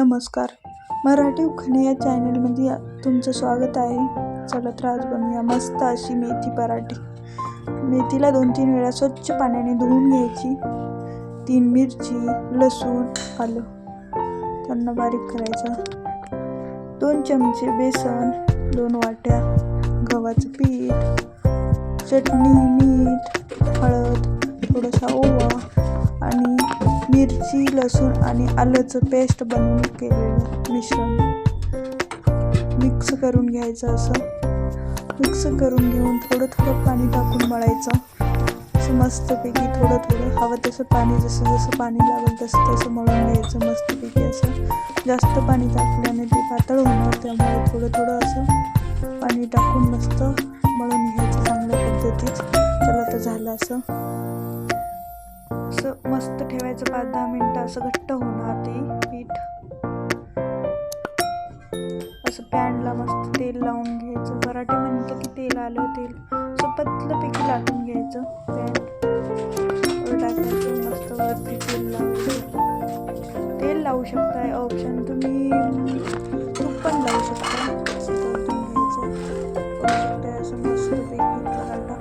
नमस्कार. मराठी उखाणे या चॅनलमध्ये तुमचं स्वागत आहे. चला त्रास बनूया मस्त अशी मेथी पराठी. मेथीला दोन तीन वेळा स्वच्छ पाण्याने धुवून घ्यायची. तीन मिरची लसूण आलं. त्यांना बारीक करायचं. दोन चमचे बेसन दोन वाट्या गव्हाचं पीठ चटणी मीठ हळद थोडासा ओवा आणि मिरची लसूण आणि आलंचं पेस्ट बनवून केलेलं मिश्रण. मिक्स करून घ्यायचं असं. मिक्स करून घेऊन थोडं थोडं पाणी टाकून मळायचं. असं मस्तपैकी थोडं थोडं हवं तसं पाणी जसं जसं पाणी लागेल तसं तसं मळून घ्यायचं मस्तपैकी असं. जास्त पाणी टाकल्याने ते पातळ होणार त्यामुळे थोडं थोडं असं पाणी टाकून मस्त मळून घ्यायचं चांगल्या पद्धतीत. चला तर झालं असं असं. मस्त ठेवायचं पाच दहा मिनटं असं घट्ट होणार ते पीठ. असं पॅनला मस्त तेल लावून घ्यायचं. पराठे म्हणतो की तेल आलं तेल. असं पतलंपैकी लाटून घ्यायचं पॅन. टाकायचं मस्त वरती तेल लावायचं. तेल लावू शकता ऑप्शन तुम्ही तूप पण लावू शकता. असं मस्त घ्यायचं पराठा.